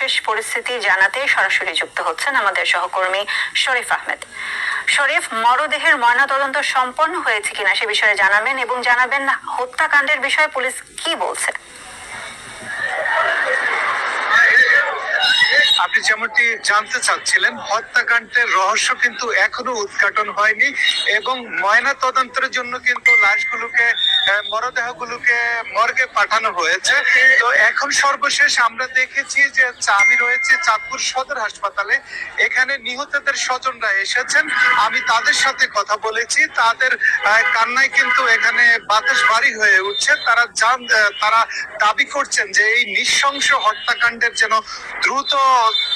শেষ পরিস্থিতি জানাতে সরাসরি যুক্ত হচ্ছেন আমাদের সহকর্মী শরীফ আহমেদ। শরীফ, মরদেহের ময়নাতদন্ত সম্পন্ন হয়েছে কিনা সে বিষয়ে জানাবেন এবং জানাবেন হত্যাকাণ্ডের বিষয়ে পুলিশ কি বলছে? আপনি যেমনটি জানতে চাচ্ছিলেন, হত্যাকাণ্ডের রহস্য কিন্তু এখনও উদ্ঘাটন হয়নি এবং ময়না তদন্তের জন্য কিন্তু লাশগুলোকে মরদেহগুলোকে মর্গে পাঠানো হয়েছে। তো এখন সর্বশেষ আমরা দেখেছি যে আমি রয়েছে চাঁদপুর সদর হাসপাতালে। এখানে নিহতদের স্বজনরা এসেছেন। আমি তাদের সাথে কথা বলেছি। তাদের কান্নায় কিন্তু এখানে বাতাস ভারী হয়ে উঠছে। তারা জান তারা দাবি করছেন যে এই নৃশংস হত্যাকাণ্ডের যেন দ্রুত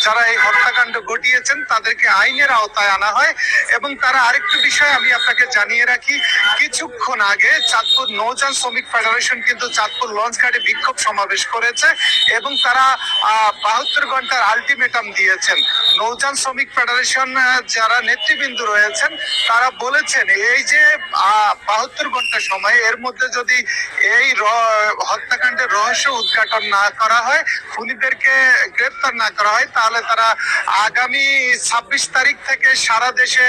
যারা এই হত্যাকাণ্ড ঘটিয়েছেন, তাদেরকে আইনের আওতায় আনা হয় এবং তারা আরেকটু বিষয় আমি আপনাকে জানিয়ে রাখি। কিছুক্ষণ আগে চাঁদপুর নৌযান শ্রমিক ফেডারেশন কিন্তু চাঁদপুর লঞ্চ ঘাটে বিক্ষোভ সমাবেশ করেছে এবং তারা বাহাত্তর ঘণ্টার আলটিমেটাম দিয়েছেন। নৌযান শ্রমিক ফেডারেশন যারা নেতৃবৃন্দ রয়েছেন, তারা বলেছেন, এই যে বাহাত্তর ঘণ্টা সময়, এর মধ্যে যদি এই হত্যাকাণ্ডের রহস্য উদ্ঘাটন না করা হয়, খুনিদেরকে গ্রেফতার না করা হয় তাহলে তারা আগামী ছাব্বিশ তারিখ থেকে সারা দেশে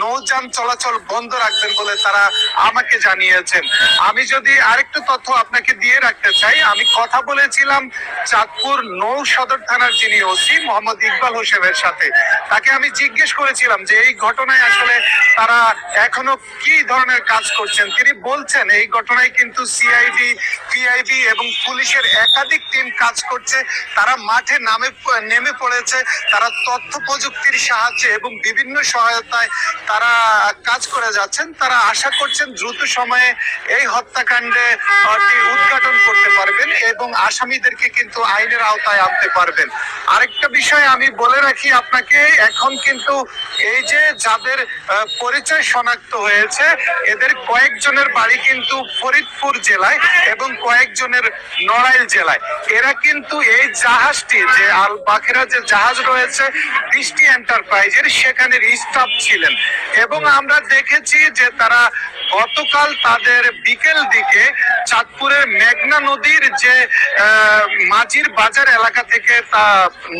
নৌযান চলাচল বন্ধ রাখবেন বলে তারা আমাকে জানিয়েছেন। আমি যদি আরেকটু তথ্য আপনাকে দিয়ে রাখতে চাই, আমি কথা বলেছিলাম চাঁদপুর নৌ সদর থানার যিনি ওসি, মোহাম্মদ ইকবাল হোসেনের সাথে। তাকে আমি জিজ্ঞেস করেছিলাম যে এই ঘটনায় আসলে তারা এখনও কি ধরনের কাজ করছেন? তিনি বলছেন, এই ঘটনায় কিন্তু সিআইডি, পিআইবি এবং পুলিশের একাধিক টিম কাজ করছে। তারা মাঠে নামে, নেমে পড়েছে তারা তথ্য প্রযুক্তির সাহায্যে এবং বিভিন্ন সহায়তায় তারা কাজ করে যাচ্ছেন। তারা আশা করছেন দ্রুত সময়ে এই হত্যাকাণ্ডে উদ্ঘাটন করতে পারবেন এবং আসামিদেরকে কিন্তু আইনের আওতায় আনতে পারবেন। আরেকটা বিষয় আমি বলে রাখি আপনাকে, এখন কিন্তু এই যে যাদের পরিচয় শনাক্ত হয়েছে, এদের কয়েকজনের বাড়ি কিন্তু ফরিদপুর জেলায় এবং কয়েকজনের নড়াইল জেলায়। এরা কিন্তু এই জাহাজটি যে আল বাখেরা যে জাহাজ রয়েছে বৃষ্টি এন্টারপ্রাইজের সেখানে স্টাফ ছিলেন। এবং আমরা দেখেছি যে তারা গতকাল তাদের বিকেল দিকে চাঁদপুরের মেঘনা নদীর যে মাঝির বাজার এলাকা থেকে তা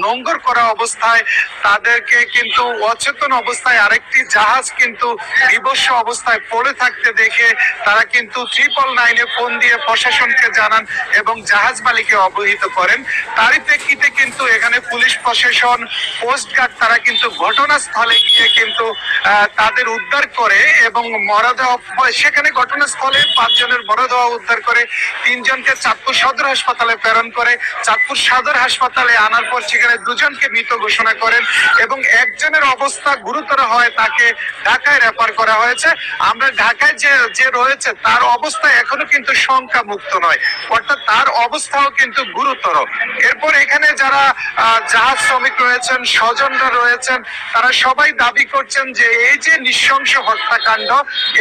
নোঙ্গর করা অবস্থায় তাদেরকে কিন্তু অচেতন অবস্থায় আরেকটি জাহাজ কিন্তু বিবস্ব অবস্থায় পড়ে থাকতে দেখে তারা কিন্তু ট্রিপল নাইনে ফোন দিয়ে প্রশাসনকে জানান এবং জাহাজ মালিককে অবহিত করেন। তারই প্রেক্ষিতে কিন্তু এখানে পুলিশ প্রশাসন কোস্টগার্ড তারা কিন্তু ঘটনাস্থলে গিয়ে কিন্তু তাদের উদ্ধার করে এবং মরদেহ সেখানে ঘটনাস্থলে পাঁচজনের মরদেহ উদ্ধার করে, তিনজনকে চাঁদপুর সদর হাসপাতালে প্রেরণ করে। চাঁদপুর সদর হাসপাতালে আনার পর সেখানে দুজনকে মৃত ঘোষণা করেন এবং একজনের অবস্থা গুরুতর হয় তাকে ঢাকায় রেফার করা হয়েছে। আমরা ঢাকায় যে যে রয়েছে, তার অবস্থা এখনও কিন্তু শঙ্কা মুক্ত নয়। অর্থাৎ তার অবস্থাও কিন্তু গুরুতর। এরপর এখানে যারা জাহাজ শ্রমিক রয়েছেন, স্বজনরা রয়েছেন, তারা সবাই দাবি করছেন যে এই যে নৃশংস হত্যাকাণ্ড,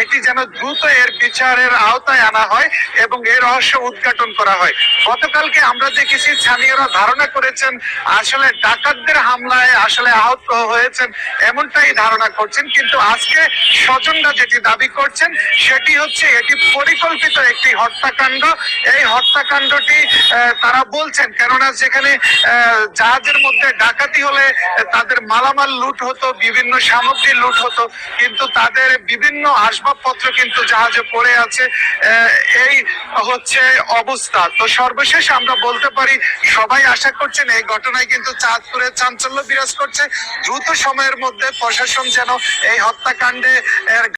এটি যেন দ্রুত এর বিচারের আওতায় আনা হয় এবং এর রহস্য উদ্ঘাটন করা হয়। গতকালকে আমরা দেখেছি স্থানীয়রা ধারণা করেছেন আসলে ডাকাতদের হামলায় আসলে আহত হয়েছেন এমনটাই ধারণা করছেন কিন্তু আজকে স্বজনরা যেটি দাবি করছেন সেটি হচ্ছে এটি পরিকল্পিত একটি হত্যাকাণ্ড। এই হত্যাকাণ্ডটি তারা বলছেন কেননা আহ, জাহাজের মধ্যে ডাকাতি হলে তাদের মালামাল লুট হতো বিভিন্ন সামগ্রী লুট হতো কিন্তু তাদের বিভিন্ন আসবাবপত্র কিন্তু জাহাজে পড়ে আছে এই হচ্ছে অবস্থা। তো সর্বশেষ আমরা বলতে পারি, সবাই আশা করছেন এই ঘটনায় কিন্তু চাঁদপুরে চাঞ্চল্য বিরাজ করছে। দ্রুত সময়ের মধ্যে প্রশাসন যেন এই হত্যাকাণ্ডে